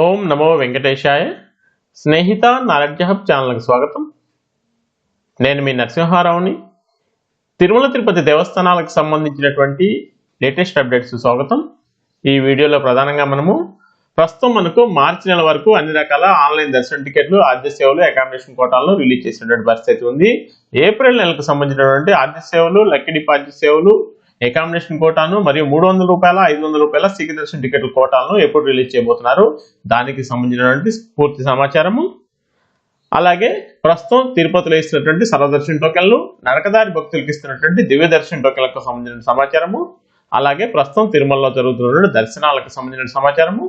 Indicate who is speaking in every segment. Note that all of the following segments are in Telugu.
Speaker 1: ఓం నమో వెంకటేశాయ. స్నేహిత నాలెడ్జ్ హబ్ ఛానల్కి స్వాగతం. నేను మీ నరసింహారావుని. తిరుమల తిరుపతి దేవస్థానాలకు సంబంధించినటువంటి లేటెస్ట్ అప్డేట్స్ స్వాగతం. ఈ వీడియోలో ప్రధానంగా మనము ప్రస్తుతం మనకు మార్చి నెల వరకు అన్ని రకాల ఆన్లైన్ దర్శన టికెట్లు ఆద్య సేవలు అకామిడేషన్ కోటాలను రిలీజ్ చేసినటువంటి పరిస్థితి ఉంది. ఏప్రిల్ నెలకు సంబంధించినటువంటి ఆద్య సేవలు లక్కీ డిపాజిట్ సేవలు అకామిడేషన్ కోటాను మరియు మూడు వందల రూపాయల ఐదు వందల రూపాయల సీకి దర్శన టికెట్ల కోటాలను ఎప్పుడు రిలీజ్ చేయబోతున్నారు? దానికి సంబంధించినటువంటి పూర్తి సమాచారము. అలాగే ప్రస్తుతం తిరుపతిలో ఇస్తున్నటువంటి సరదర్శన టోకెన్లు నరకదారి భక్తులకు ఇస్తున్నటువంటి దివ్య దర్శన టోకెన్లకు సంబంధించిన సమాచారము. అలాగే ప్రస్తుతం తిరుమలలో జరుగుతున్నటువంటి దర్శనాలకు సంబంధించిన సమాచారము.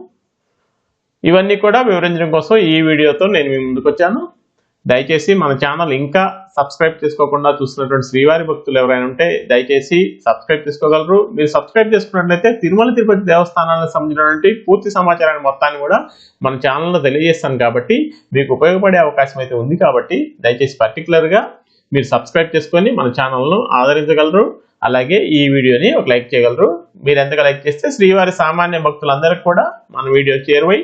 Speaker 1: ఇవన్నీ కూడా వివరించడం కోసం ఈ వీడియోతో నేను మీ ముందుకు వచ్చాను. దయచేసి మన ఛానల్ ఇంకా సబ్స్క్రైబ్ చేసుకోకుండా చూస్తున్నటువంటి శ్రీవారి భక్తులు ఎవరైనా ఉంటే దయచేసి సబ్స్క్రైబ్ చేసుకోగలరు. మీరు సబ్స్క్రైబ్ చేసుకున్నట్లయితే తిరుమల తిరుపతి దేవస్థానాలకు సంబంధించినటువంటి పూర్తి సమాచారాన్ని మొత్తాన్ని కూడా మన ఛానల్లో తెలియజేస్తాను కాబట్టి మీకు ఉపయోగపడే అవకాశం అయితే ఉంది కాబట్టి దయచేసి పర్టికులర్గా మీరు సబ్స్క్రైబ్ చేసుకొని మన ఛానల్ను ఆదరించగలరు. అలాగే ఈ వీడియోని ఒక లైక్ చేయగలరు. మీరు ఎంతగా లైక్ చేస్తే శ్రీవారి సామాన్య భక్తులందరికీ కూడా మన వీడియో చేరువై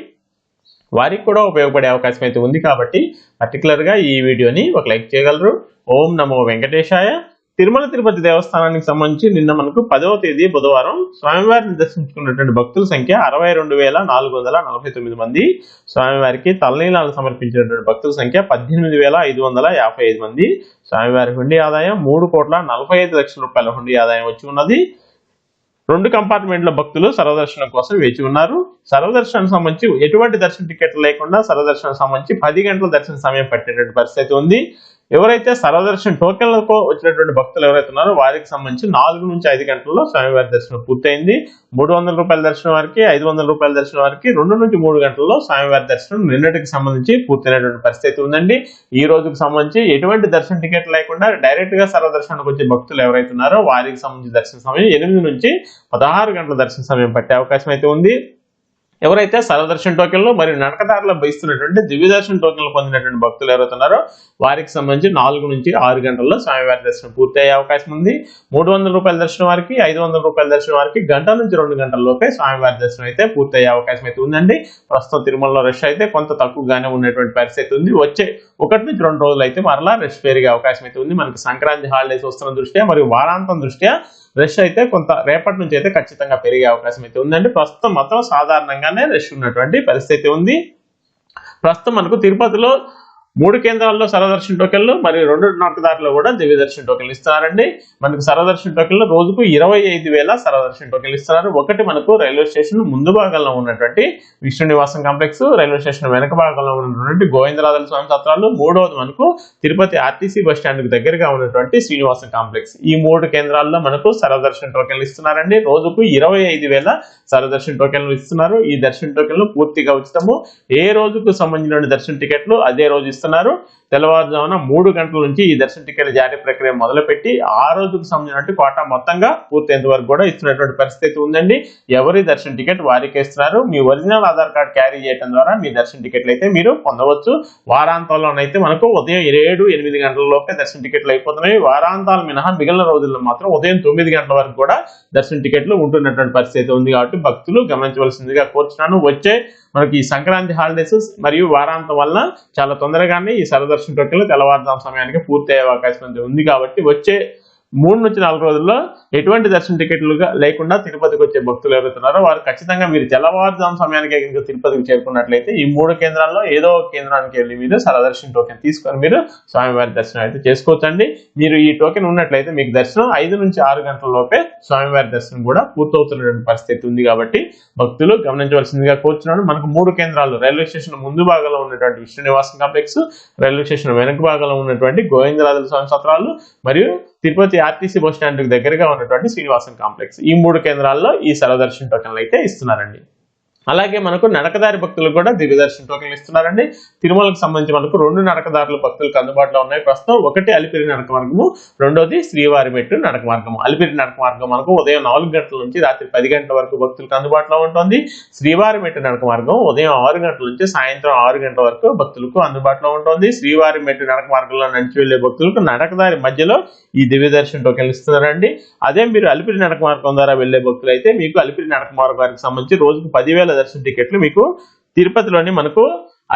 Speaker 1: వారికి కూడా ఉపయోగపడే అవకాశం అయితే ఉంది కాబట్టి పర్టికులర్గా ఈ వీడియోని ఒక లైక్ చేయగలరు. ఓం నమో వెంకటేశాయ. తిరుమల తిరుపతి దేవస్థానానికి సంబంధించి నిన్న మనకు పదవ తేదీ బుధవారం స్వామివారిని దర్శించుకున్నటువంటి భక్తుల సంఖ్య అరవై రెండు వేల నాలుగు వందల నలభై తొమ్మిది మంది. స్వామివారికి తలనీలాలు సమర్పించినటువంటి భక్తుల సంఖ్య పద్దెనిమిది వేల ఐదు వందల యాభై ఐదు మంది. స్వామివారి హుండీ ఆదాయం మూడు కోట్ల నలభై ఐదు లక్షల రూపాయల హుండీ ఆదాయం వచ్చి ఉన్నది. రెండు కంపార్ట్మెంట్ల భక్తులు సర్వదర్శనం కోసం వేచి ఉన్నారు. సర్వదర్శనం సంబంధించి ఎటువంటి దర్శన టికెట్లు లేకుండా సర్వదర్శనం సంబంధించి పది గంటల దర్శన సమయం పట్టేటువంటి పరిస్థితి ఉంది. ఎవరైతే సర్వదర్శన టోకెన్లతో వచ్చినటువంటి భక్తులు ఎవరైతే ఉన్నారో వారికి సంబంధించి నాలుగు నుంచి ఐదు గంటల్లో స్వామివారి దర్శనం పూర్తయింది. మూడు వందల రూపాయల దర్శనం వారికి ఐదు వందల రూపాయల దర్శనం వారికి రెండు నుంచి మూడు గంటల్లో స్వామివారి దర్శనం నిన్నటికి సంబంధించి పూర్తయినటువంటి పరిస్థితి ఉందండి. ఈ రోజుకు సంబంధించి ఎటువంటి దర్శన టికెట్ లేకుండా డైరెక్ట్గా సర్వదర్శనానికి వచ్చే భక్తులు ఎవరైతే ఉన్నారో వారికి సంబంధించి దర్శన సమయం ఎనిమిది నుంచి పదహారు గంటల దర్శన సమయం పట్టే అవకాశం అయితే ఉంది. ఎవరైతే సర్వదర్శన్ టోకెన్లు మరియు నడకదారులు భయిస్తున్నటువంటి దివ్యదర్శన్ టోకెన్లు పొందినటువంటి భక్తులు ఎవరైతున్నారో వారికి సంబంధించి నాలుగు నుంచి ఆరు గంటల్లో స్వామివారి దర్శనం పూర్తి అయ్యే అవకాశం ఉంది. మూడు వందల రూపాయల దర్శనం వారికి ఐదు వందల రూపాయల దర్శనం వారికి గంట నుంచి రెండు గంటల్లోపే స్వామివారి దర్శనం అయితే పూర్తయ్యే అవకాశం అయితే ఉందండి. ప్రస్తుతం తిరుమలలో రష్ అయితే కొంత తక్కువగానే ఉన్నటువంటి పరిస్థితి ఉంది. వచ్చే ఒకటి నుంచి రెండు రోజులు అయితే మరలా రష్ పెరిగే అవకాశం అయితే ఉంది. మనకి సంక్రాంతి హాలిడేస్ వస్తున్న దృష్ట్యా మరియు వారాంతం దృష్ట్యా రష్ అయితే కొంత రేపటి నుంచి అయితే ఖచ్చితంగా పెరిగే అవకాశం అయితే ఉందండి. ప్రస్తుతం మొత్తం సాధారణంగానే రష్ ఉన్నటువంటి పరిస్థితి ఉంది. ప్రస్తుతం మనకు తిరుపతిలో మూడు కేంద్రాల్లో సర్వదర్శన టోకెన్లు మరియు రెండు నరకదారులు కూడా దివ్య దర్శన టోకెన్లు ఇస్తున్నారండి మనకు సర్వదర్శన టోకెన్లు రోజుకు ఇరవై ఐదు వేల సర్వదర్శన టోకెన్లు ఇస్తున్నారు. ఒకటి మనకు రైల్వే స్టేషన్ ముందు భాగంలో ఉన్నటువంటి విష్ణు నివాసం కాంప్లెక్స్ రైల్వే స్టేషన్ వెనక భాగంలో ఉన్నటువంటి గోవిందరాజుల స్వామి సత్రాలు మూడవది మనకు తిరుపతి ఆర్టీసీ బస్ స్టాండ్కి దగ్గరగా ఉన్నటువంటి శ్రీనివాసం కాంప్లెక్స్. ఈ మూడు కేంద్రాల్లో మనకు సర్వదర్శన టోకెన్లు ఇస్తున్నారండి. రోజుకు ఇరవై ఐదు వేల సర్వదర్శన టోకెన్లు ఇస్తున్నారు. ఈ దర్శన టోకెన్లు పూర్తిగా ఉచితము. ఏ రోజుకు సంబంధించిన దర్శన టికెట్లు అదే రోజు ఇస్తున్నారు తెల్లవారుజామున మూడు గంటల నుంచి ఈ దర్శన టికెట్ జారీ ప్రక్రియ మొదలుపెట్టి ఆ రోజుకు సంబంధించినట్టు కోటా మొత్తంగా పూర్తయ్యేంత వరకు కూడా ఇస్తున్నటువంటి పరిస్థితి ఉందండి. ఎవరి దర్శన టికెట్ వారికి ఇస్తున్నారు. మీ ఒరిజినల్ ఆధార్ కార్డ్ క్యారీ చేయడం ద్వారా మీ దర్శన టికెట్లు అయితే మీరు పొందవచ్చు. వారాంతంలోనైతే మనకు ఉదయం ఏడు ఎనిమిది గంటల లోపే దర్శన టికెట్లు అయిపోతున్నాయి. వారాంతాలు మినహా మిగిలిన రోజుల్లో మాత్రం ఉదయం తొమ్మిది గంటల వరకు కూడా దర్శన టికెట్లు ఉంటున్నటువంటి పరిస్థితి ఉంది కాబట్టి భక్తులు గమనించవలసిందిగా కోరుచున్నాను. వచ్చే మనకి ఈ సంక్రాంతి హాలిడేస్ మరియు వారాంతం వల్ల చాలా తొందరగానే ఈ సరదర్శన టోకెన్లు తెల్లవారుజాము సమయానికి పూర్తి అయ్యే అవకాశం ఉంది కాబట్టి వచ్చే మూడు నుంచి నాలుగు రోజుల్లో ఎటువంటి దర్శన టికెట్లుగా లేకుండా తిరుపతికి వచ్చే భక్తులు ఎవరుతున్నారో వారు ఖచ్చితంగా మీరు తెల్లవారుజాము సమయానికి కనుక తిరుపతికి చేరుకున్నట్లయితే ఈ మూడు కేంద్రాల్లో ఏదో ఒక కేంద్రానికి వెళ్ళి మీరు సరదర్శన టోకెన్ తీసుకొని మీరు స్వామివారి దర్శనం అయితే చేసుకోవచ్చండి. మీరు ఈ టోకెన్ ఉన్నట్లయితే మీకు దర్శనం ఐదు నుంచి ఆరు గంటల లోపే స్వామివారి దర్శనం కూడా పూర్తవుతున్నటువంటి పరిస్థితి ఉంది కాబట్టి భక్తులు గమనించవలసిందిగా కోరుతున్నాను మనకు మూడు కేంద్రాలు రైల్వే స్టేషన్ ముందు భాగంలో ఉన్నటువంటి విష్ణు నివాసం కాంప్లెక్స్ రైల్వే స్టేషన్ వెనక భాగంలో ఉన్నటువంటి గోవిందరాజుల స్వామి సత్రాలు మరియు తిరుపతి ఆర్టీసీ బస్ స్టాండ్ దగ్గరగా ఉన్నటువంటి శ్రీనివాసం కాంప్లెక్స్. ఈ మూడు కేంద్రాల్లో ఈ సరదర్శన టోకెన్లు అయితే ఇస్తున్నారండి. అలాగే మనకు నడకదారి భక్తులు కూడా దివ్యదర్శన టోకెన్లు ఇస్తున్నారండి. తిరుమలకు సంబంధించి మనకు రెండు నడకదారులు భక్తులకు అందుబాటులో ఉన్నాయి. ప్రస్తుతం ఒకటి అలిపిరి నడక మార్గము రెండోది శ్రీవారి మెట్టు నడక మార్గము అలిపిరి నడక మార్గం మనకు ఉదయం నాలుగు గంటల నుంచి రాత్రి పది గంటల వరకు భక్తులకు అందుబాటులో ఉంటుంది. శ్రీవారి మెట్టు నడక మార్గం ఉదయం ఆరు గంటల నుంచి సాయంత్రం ఆరు గంటల వరకు భక్తులకు అందుబాటులో ఉంటుంది. శ్రీవారి మెట్టు నడక మార్గంలో నడిచి వెళ్ళే భక్తులకు నడకదారి మధ్యలో ఈ దివ్యదర్శన టోకెన్లు ఇస్తున్నారండి. అదే మీరు అలిపిరి నడక మార్గం ద్వారా వెళ్ళే భక్తులు అయితే మీకు అలిపిరి నడక మార్గానికి సంబంధించి రోజుకు పదివేల దర్శన టికెట్లు మీకు తిరుపతిలోని మనకు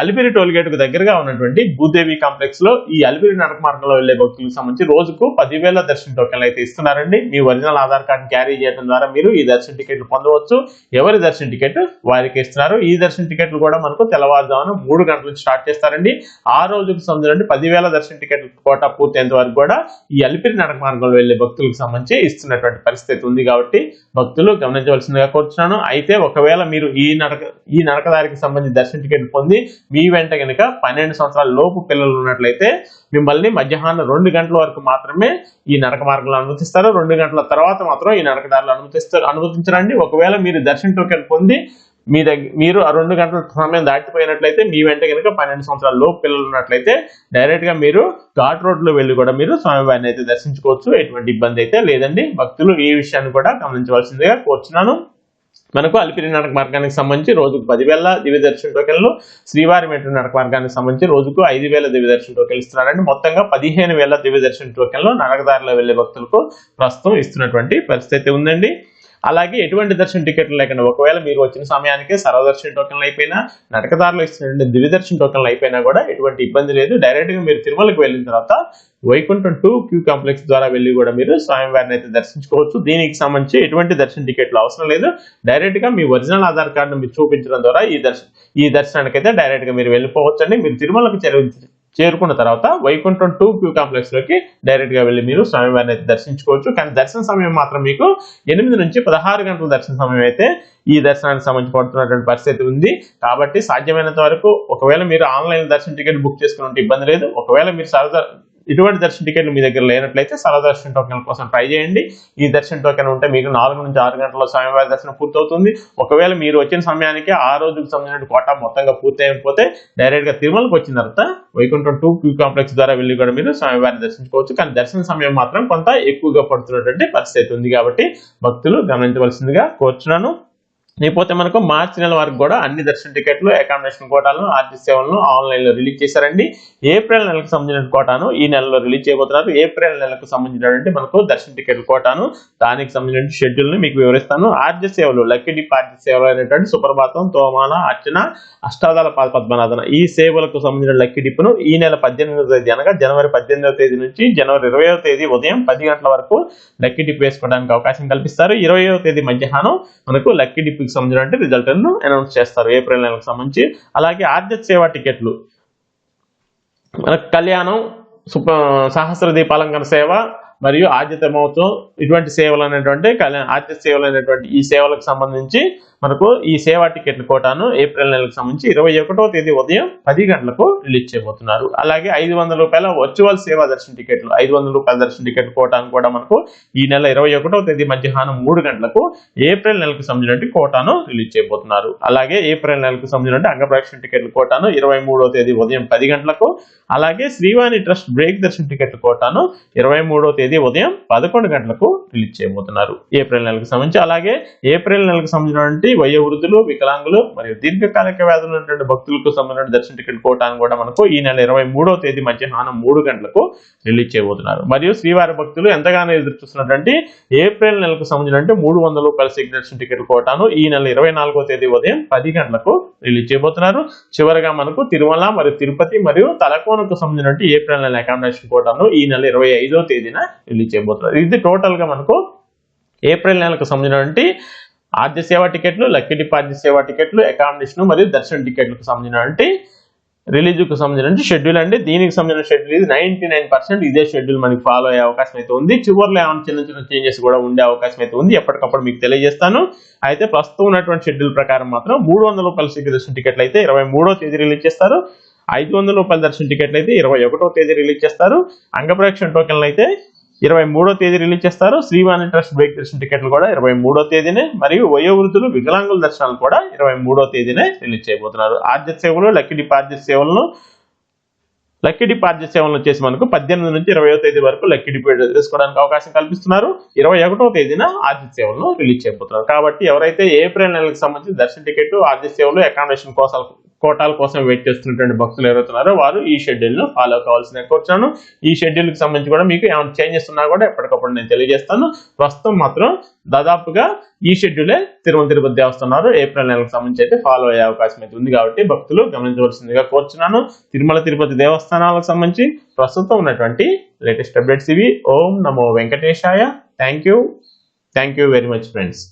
Speaker 1: అలిపిరి టోల్గేట్కు కు దగ్గరగా ఉన్నటువంటి భూదేవి కాంప్లెక్స్లో ఈ అలిపిరి నడక మార్గంలో వెళ్ళే భక్తులకు సంబంధించి రోజుకు పదివేల దర్శన టోకెన్లు అయితే ఇస్తున్నారండి. మీ ఒరిజినల్ ఆధార్ కార్డు క్యారీ చేయడం ద్వారా మీరు ఈ దర్శన టికెట్లు పొందవచ్చు. ఎవరి దర్శన టికెట్ వారికి ఇస్తున్నారు. ఈ దర్శన టికెట్లు కూడా మనకు తెల్లవారుజామున మూడు గంటల నుంచి స్టార్ట్ చేస్తారండి. ఆ రోజుకు సంబంధించి పదివేల దర్శన టికెట్ కోటా పూర్తయ్యేంత వరకు కూడా ఈ అలిపిరి నడక మార్గంలో వెళ్ళే భక్తులకు సంబంధించి ఇస్తున్నటువంటి పరిస్థితి ఉంది కాబట్టి భక్తులు గమనించవలసిందిగా కోరుతున్నాను అయితే ఒకవేళ మీరు ఈ నడక ఈ నడకదారికి సంబంధించి దర్శన టికెట్ పొంది మీ వెంట కనుక పన్నెండు సంవత్సరాల లోపు పిల్లలు ఉన్నట్లయితే మిమ్మల్ని మధ్యాహ్నం రెండు గంటల వరకు మాత్రమే ఈ నడక మార్గంలో అనుమతిస్తారు. రెండు గంటల తర్వాత మాత్రం ఈ నడకదారులు అనుమతిస్తారు అనుమతించరండి. ఒకవేళ మీరు దర్శన టోకెన్ పొంది మీ దగ్గర మీరు ఆ రెండు గంటల సమయం దాటిపోయినట్లయితే మీ వెంట కనుక పన్నెండు సంవత్సరాల లోపు పిల్లలు ఉన్నట్లయితే డైరెక్ట్గా మీరు ఘాట్ రోడ్లో వెళ్ళి కూడా మీరు స్వామివారిని అయితే దర్శించుకోవచ్చు. ఎటువంటి ఇబ్బంది అయితే లేదండి. భక్తులు ఈ విషయాన్ని కూడా గమనించవలసిందిగా కోరుచున్నాను. మనకు అలిపిరి నడక మార్గానికి సంబంధించి రోజుకు పదివేల దివ్య దర్శన టోకెన్లు శ్రీవారి మెట్టు నడక మార్గానికి సంబంధించి రోజుకు ఐదు వేల దివ్య దర్శన టోకెన్లు ఇస్తున్నారండి. మొత్తంగా పదిహేను వేల దివ్య దర్శన టోకెన్లు నడకదారిలో వెళ్ళే భక్తులకు ప్రస్తుతం ఇస్తున్నటువంటి పరిస్థితి ఉందండి. అలాగే ఎటువంటి దర్శన టికెట్లు లేకుండా ఒకవేళ మీరు వచ్చిన సమయానికి సర్వదర్శన టోకెన్లు అయిపోయినా నటకదారులు ఇచ్చినటువంటి దివ్యదర్శన టోకన్లు టోకెన్లు అయిపోయినా కూడా ఎటువంటి ఇబ్బంది లేదు. డైరెక్ట్గా మీరు తిరుమలకు వెళ్ళిన తర్వాత వైకుంఠం టూ క్యూ కాంప్లెక్స్ ద్వారా వెళ్ళి కూడా మీరు స్వామివారిని అయితే దర్శించుకోవచ్చు. దీనికి సంబంధించి ఎటువంటి దర్శన టికెట్లు అవసరం లేదు. డైరెక్ట్గా మీ ఒరిజినల్ ఆధార్ కార్డును మీరు చూపించడం ద్వారా ఈ దర్శ ఈ దర్శనానికి అయితే డైరెక్ట్గా మీరు వెళ్ళిపోవచ్చు అండి మీరు తిరుమలకు చేరు చేరుకున్న తర్వాత వైకుంఠం టూ క్యూ కాంప్లెక్స్లోకి డైరెక్ట్గా వెళ్ళి మీరు స్వామివారిని అయితే దర్శించుకోవచ్చు. కానీ దర్శన సమయం మాత్రం మీకు ఎనిమిది నుంచి పదహారు గంటల దర్శన సమయం అయితే ఈ దర్శనానికి సంబంధించి పడుతున్నటువంటి పరిస్థితి ఉంది. కాబట్టి సాధ్యమైనంత వరకు ఒకవేళ మీరు ఆన్లైన్ దర్శన టికెట్ బుక్ చేసుకున్నట్టు ఇబ్బంది లేదు. ఒకవేళ మీరు సరదా ఇటువంటి దర్శన టికెట్లు మీ దగ్గర లేనట్లయితే సరళ దర్శన టోకెన్ కోసం ట్రై చేయండి. ఈ దర్శన టోకెన్ ఉంటే మీకు నాలుగు నుంచి ఆరు గంటల స్వామివారి దర్శనం పూర్తవుతుంది. ఒకవేళ మీరు వచ్చిన సమయానికి ఆ రోజుకు సంబంధించిన కోట మొత్తంగా పూర్తి అయిపోతే డైరెక్ట్గా తిరుమలకు వచ్చిన తర్వాత వైకుంఠం టూ క్యూ కాంప్లెక్స్ ద్వారా వెళ్ళి కూడా మీరు స్వామివారిని దర్శించుకోవచ్చు. కానీ దర్శన సమయం మాత్రం కొంత ఎక్కువగా పడుతున్నటువంటి పరిస్థితి ఉంది కాబట్టి భక్తులు గమనించవలసిందిగా కోరుచున్నాను. లేకపోతే మనకు మార్చి నెల వరకు కూడా అన్ని దర్శన టికెట్లు అకామిడేషన్ కోటాలను ఆర్టీ సేవలను ఆన్లైన్లో రిలీజ్ చేశారండి. ఏప్రిల్ నెలకు సంబంధించిన కోటాను ఈ నెలలో రిలీజ్ చేయబోతున్నారు. ఏప్రిల్ నెలకు సంబంధించినటువంటి మనకు దర్శన టికెట్ కోటాను దానికి సంబంధించిన షెడ్యూల్ని మీకు వివరిస్తాను. ఆర్జ సేవలు లక్కీ డిప్ ఆర్జ సేవలు అనేటువంటి సుప్రభాతం తోమాన అర్చన అష్టాదాల పాద పద్మనాథన ఈ సేవలకు సంబంధించిన లక్కీ డిప్ను ఈ నెల పద్దెనిమిదవ తేదీ అనగా జనవరి పద్దెనిమిదవ తేదీ నుంచి జనవరి ఇరవైవ తేదీ ఉదయం పది గంటల వరకు లక్కీ డిప్ వేసుకోవడానికి అవకాశం కల్పిస్తారు. ఇరవైవ తేదీ మధ్యాహ్నం మనకు లక్కీ డిప్ కి సంబంధించిన రిజల్ట్ అనౌన్స్ చేస్తారు ఏప్రిల్ నెలకు సంబంధించి. అలాగే ఆద్య సేవ టికెట్లు. కళ్యాణం సుప సహస్ర దీపాలంకరణ సేవ మరియు ఆద్యత మహోత్సవం ఇటువంటి సేవలు అనేటువంటి కళ్యాణ ఆద్య సేవలు అనేటువంటి ఈ సేవలకు సంబంధించి మనకు ఈ సేవా టికెట్ల కోటాను ఏప్రిల్ నెలకు సంబంధించి ఇరవై ఒకటో తేదీ ఉదయం పది గంటలకు రిలీజ్ చేయబోతున్నారు. అలాగే ఐదు వందల రూపాయల వర్చువల్ సేవా దర్శన టికెట్లు ఐదు వందల రూపాయల దర్శన టికెట్ కోటాను కూడా మనకు ఈ నెల ఇరవై ఒకటో తేదీ మధ్యాహ్నం మూడు గంటలకు ఏప్రిల్ నెలకు సంబంధించిన కోటాను రిలీజ్ చేయబోతున్నారు. అలాగే ఏప్రిల్ నెలకు సంబంధించిన అంగప్రదక్షిణ టికెట్ల కోటాను ఇరవై మూడో తేదీ ఉదయం పది గంటలకు అలాగే శ్రీవాణి ట్రస్ట్ బ్రేక్ దర్శన టికెట్ల కోటాను ఇరవై మూడో తేదీ ఉదయం పదకొండు గంటలకు రిలీజ్ చేయబోతున్నారు. ఏప్రిల్ నెలకు సంబంధించి అలాగే ఏప్రిల్ నెలకు సంబంధించినటువంటి వయోవృద్ధులు వికలాంగులు మరియు దీర్ఘకాలిక వ్యాధులు ఉన్నటువంటి భక్తులకు సంబంధించిన దర్శన టికెట్ కోటాను కూడా మనకు ఈ నెల ఇరవై మూడో తేదీ మధ్యాహ్నం మూడు గంటలకు రిలీజ్ చేయబోతున్నారు. మరియు శ్రీవారి భక్తులు ఎంతగానో ఎదురు చూస్తున్నటువంటి ఏప్రిల్ నెలకు సంబంధించిన మూడు వందల రూపాయల సిగ్నేషన్ దర్శన టికెట్ కోటాను ఈ నెల ఇరవై నాలుగో తేదీ ఉదయం పది గంటలకు రిలీజ్ చేయబోతున్నారు. చివరగా మనకు తిరుమల మరియు తిరుపతి మరియు తలకోనకు సంబంధించిన ఏప్రిల్ నెల అకామిడేషన్ కోటాను ఈ నెల ఇరవై ఐదో తేదీన రిలీజ్ చేయబోతున్నారు. ఇది టోటల్గా మనకు ఏప్రిల్ నెలకు సంబంధించినటువంటి ఆద్య సేవా టికెట్లు లక్కీ డిప్ ఆద్య సేవా టికెట్లు అకామిడేషన్ మరియు దర్శన టికెట్లకు సంబంధించినటువంటి రిలీజ్కు సంబంధించిన షెడ్యూల్ అండి. దీనికి సంబంధించిన షెడ్యూల్ ఇది నైన్టీ నైన్ పర్సెంట్ ఇదే షెడ్యూల్ మనకి ఫాలో అయ్యే అవకాశం అయితే ఉంది. చివరిలో ఏమైనా చిన్న చిన్న చేంజెస్ కూడా ఉండే అవకాశం అయితే ఉంది. ఎప్పటికప్పుడు మీకు తెలియజేస్తాను. అయితే ప్రస్తుతం ఉన్నటువంటి షెడ్యూల్ ప్రకారం మాత్రం మూడు వందల రూపాయల సిగ్గు దర్శన టికెట్లు అయితే ఇరవై మూడో తేదీ రిలీజ్ చేస్తారు. ఐదు వందల రూపాయల దర్శన టికెట్లు అయితే ఇరవై ఒకటో తేదీ రిలీజ్ చేస్తారు. అంగప్రేక్షణ టోకెన్లు అయితే ఇరవై మూడో తేదీ రిలీజ్ చేస్తారు. శ్రీవాణి ట్రస్ట్ బ్రేక్ దర్శన టికెట్లు కూడా ఇరవై మూడో తేదీనే మరియు వయోవృద్ధులు వికలాంగుల దర్శనాలు కూడా ఇరవై మూడో తేదీనే రిలీజ్ చేయబోతున్నారు. ఆర్జ సేవలు లక్కీ డిపాజిట్ సేవలను లక్కీ డిపాజిట్ సేవలు వచ్చేసి మనకు పద్దెనిమిది నుంచి ఇరవై తేదీ వరకు లక్కీ డిపాజిట్ చేసుకోవడానికి అవకాశం కల్పిస్తున్నారు. ఇరవై ఒకటో తేదీన ఆర్జిత సేవలను రిలీజ్ చేయబోతున్నారు. కాబట్టి ఎవరైతే ఏప్రిల్ నెలకు సంబంధించి దర్శన టికెట్ ఆర్జిత సేవలు అకామిడేషన్ కోసం కోటాల కోసం వెయిట్ చేస్తున్నటువంటి భక్తులు ఎవరైతున్నారో వారు ఈ షెడ్యూల్ను ఫాలో కావాల్సిన కోరుచున్నాను. ఈ షెడ్యూల్కి సంబంధించి కూడా మీకు ఏమైనా చేంజెస్ ఉన్నా కూడా ఎప్పటికప్పుడు నేను తెలియజేస్తాను. ప్రస్తుతం మాత్రం దాదాపుగా ఈ షెడ్యూలే తిరుమల తిరుపతి దేవస్థానాలు ఏప్రిల్ నెలకు సంబంధించి అయితే ఫాలో అయ్యే అవకాశం అయితే ఉంది కాబట్టి భక్తులు గమనించవలసిందిగా కోరుచున్నాను. తిరుమల తిరుపతి దేవస్థానాలకు సంబంధించి ప్రస్తుతం ఉన్నటువంటి లేటెస్ట్ అప్డేట్స్ ఇవి. ఓం నమో వెంకటేశాయ. Thank you thank you very much friends